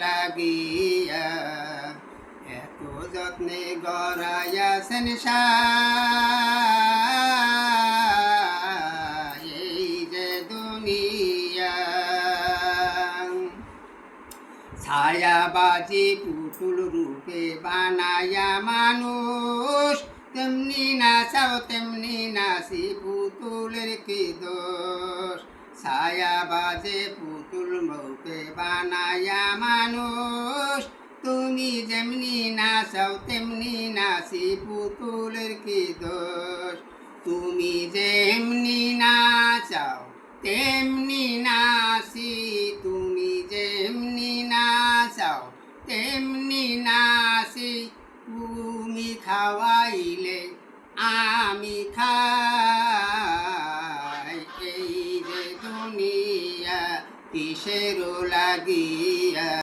লাগিয়া। এত যত্নে গড়াইয়াছেন এই যে দুনিয়া। ছায়াবাজি পুতুল রূপে বানায়া মানুষ, তেমনি নাচাও, তেমনি নাচি পুতুলের কি দোষ? ছায়া বাজে পুতুল মৌকে বানায়া মানুষ তুমি যেমনি নাচাও তেমনি নাচি পুতুলের কি দোষ? তুমি যেমনি নাচাও তেমনি নাচি তুমি যেমনি নাচাও তেমনি নাচি তুমি খাওয়াইলে আমি খাই। এই যে দুনিয়া কিসের লাগি